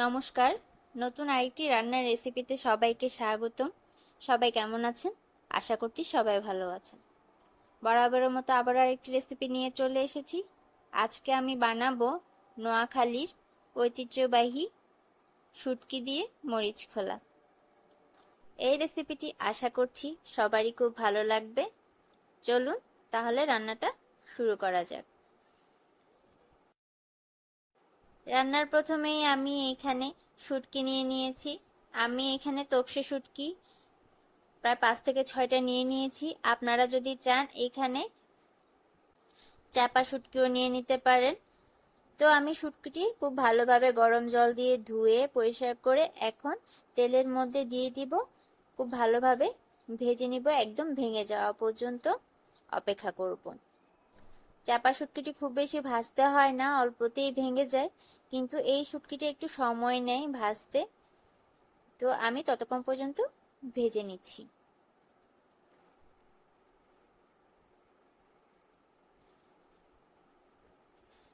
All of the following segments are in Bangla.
নমস্কার। নতুন আরেকটি রান্নার রেসিপিতে সবাইকে স্বাগতম। সবাই কেমন আছেন? আশা করছি সবাই ভালো আছেন। বরাবরের মতো আবার আরেকটি রেসিপি নিয়ে চলে এসেছি। আজকে আমি বানাবো নোয়াখালীর ঐতিহ্যবাহী শুটকি দিয়ে মরিচ খোলা। এই রেসিপিটি আশা করছি সবারই খুব ভালো লাগবে। চলুন তাহলে রান্নাটা শুরু করা যাক। রান্নার প্রথমেই আমি এখানে শুটকি নিয়ে নিয়েছি। আমি এখানে তপসে শুটকি প্রায় পাঁচ থেকে ছয়টা নিয়ে নিয়েছি। আপনারা যদি চান এখানে চাপা শুটকিও নিয়ে নিতে পারেন। তো আমি শুটকিটি খুব ভালোভাবে গরম জল দিয়ে ধুয়ে, পরিষ্কার করে এখন তেলের মধ্যে দিয়ে দিব। খুব ভালোভাবে ভেজে নিব, একদম ভেঙে যাওয়া পর্যন্ত অপেক্ষা করব। চাপা শুটকিটি খুব বেশি ভাজতে হয় না, অল্পতেই ভেঙে যায়। কিন্তু এই শুটকিটা একটু সময় নেয় ভাজতে। তো আমি ততক্ষণ পর্যন্ত ভেজে নিচ্ছি।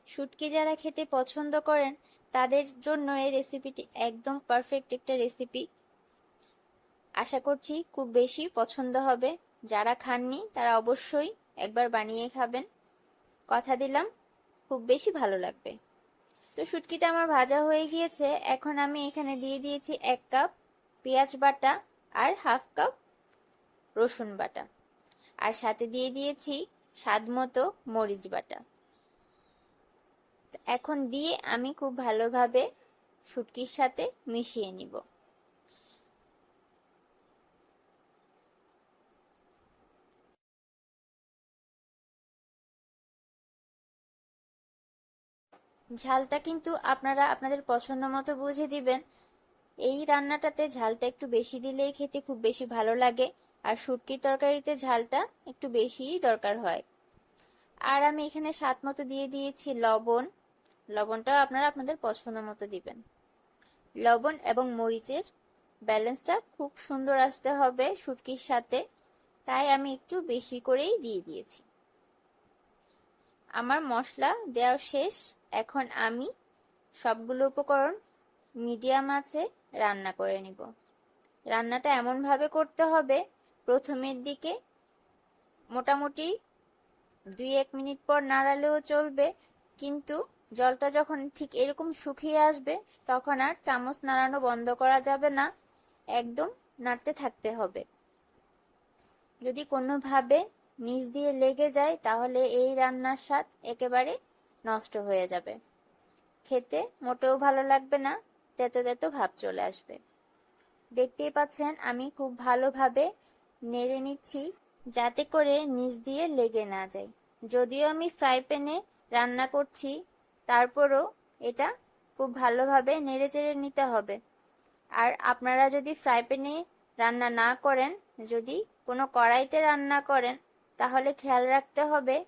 শুটকি যারা খেতে পছন্দ করেন, তাদের জন্য এই রেসিপিটি একদম পারফেক্ট একটা রেসিপি। আশা করছি খুব বেশি পছন্দ হবে। যারা খাননি, তারা অবশ্যই একবার বানিয়ে খাবেন। কথা দিলাম, খুব বেশি ভালো লাগবে। তো শুটকিটা আমার ভাজা হয়ে গিয়েছে, এখন আমি এখানে দিয়ে দিয়েছি এক কাপ পেঁয়াজ বাটা আর হাফ কাপ রসুন বাটা। আর সাথে দিয়ে দিয়েছি স্বাদ মতো মরিচ বাটা। এখন দিয়ে আমি খুব ভালোভাবে শুটকির সাথে মিশিয়ে নিব। ঝালটা কিন্তু আপনারা আপনাদের পছন্দ মতো বুঝে দিবেন। এই রান্নাটাতে ঝালটা একটু বেশি দিলেই খেতে খুব বেশি ভালো লাগে, আর শুটকির তরকারিতে ঝালটা একটু বেশিই দরকার হয়। আর আমি এখানে স্বাদ মতো দিয়ে দিয়েছি লবণ। লবণটাও আপনারা আপনাদের পছন্দ মতো দিবেন। লবণ এবং মরিচের ব্যালেন্সটা খুব সুন্দর আসতে হবে শুটকির সাথে, তাই আমি একটু বেশি করেই দিয়ে দিয়েছি। আমার মশলা দেওয়া শেষ। এখন আমি সবগুলো উপকরণ মিডিয়াম আছে রান্না করে নিব। রান্নাটা এমনভাবে করতে হবে, প্রথমের দিকে মোটামুটি দুই এক মিনিট পর নাড়ালেও চলবে, কিন্তু জলটা যখন ঠিক এরকম শুকিয়ে আসবে, তখন আর চামচ নাড়ানো বন্ধ করা যাবে না। একদম নাড়তে থাকতে হবে। যদি কোনোভাবে নিচ দিয়ে লেগে যায়, তাহলে এই রান্নার স্বাদ একেবারে নষ্ট হয়ে যাবে। খেতে মোটেও ভালো লাগবে না, তেতো তেতো ভাব চলে আসবে। দেখতেই পাচ্ছেন, আমি খুব ভালোভাবে নেড়ে নিচ্ছি যাতে করে নিচ দিয়ে লেগে না যায়। যদিও আমি ফ্রাই প্যানে রান্না করছি, তারপরও এটা খুব ভালোভাবে নেড়ে চেড়ে নিতে হবে। আর আপনারা যদি ফ্রাই প্যানে রান্না না করেন, যদি কোনো কড়াইতে রান্না করেন তাহলে খেয়াল রাখতে হবে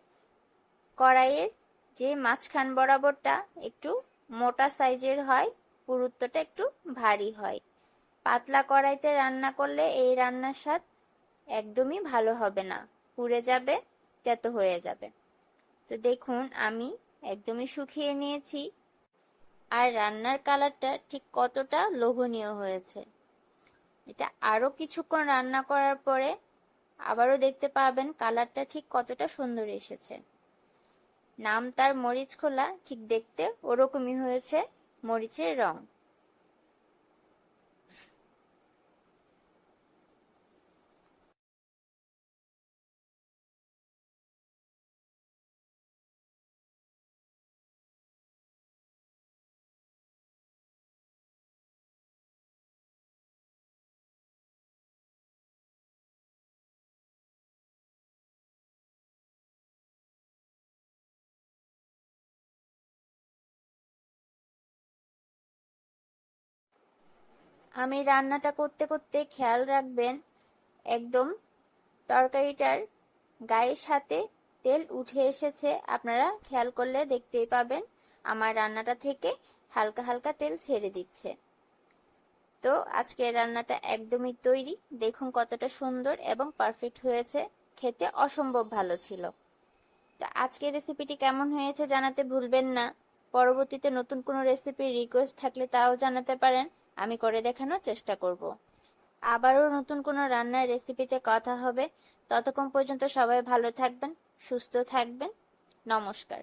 কড়াইয়ের যে মাঝখান বরাবরটা একটু মোটা সাইজের হয়, পুরুত্বটা একটু ভারী হয়। পাতলা কড়াইতে রান্না করলে এই রান্নার স্বাদ একদমই ভালো হবে না। পুড়ে যাবে, তেত হয়ে যাবে। তো দেখুন, আমি একদমই শুকিয়ে নিয়েছি। আর রান্নার কালারটা ঠিক কতটা লোভনীয় হয়েছে। এটা আরও কিছুক্ষণ রান্না করার পরে আবারও দেখতে পাবেন কালারটা ঠিক কতটা সুন্দর এসেছে। নাম তার মরিচ খোলা, ঠিক দেখতে ওরকমই হয়েছে মরিচের রং। আমি রান্নাটা করতে করতে খেয়াল রাখবেন, একদম তরকারিটার গায়ের সাথে তেল উঠে এসেছে। আপনারা খেয়াল করলে দেখতেই পাবেন আমার রান্নাটা থেকে হালকা হালকা তেল ছেড়ে দিচ্ছে। তো আজকের রান্নাটা একদমই তৈরি। দেখুন কতটা সুন্দর এবং পারফেক্ট হয়েছে। খেতে অসম্ভব ভালো ছিল। তো আজকের রেসিপিটি কেমন হয়েছে জানাতে ভুলবেন না। পরবর্তীতে নতুন কোনো রেসিপির রিকোয়েস্ট থাকলে তাও জানাতে পারেন। আমি করে দেখানোর চেষ্টা করব। আবারও নতুন কোনো রান্নার রেসিপিতে কথা হবে। ততক্ষণ পর্যন্ত সবাই ভালো থাকবেন, সুস্থ থাকবেন। নমস্কার।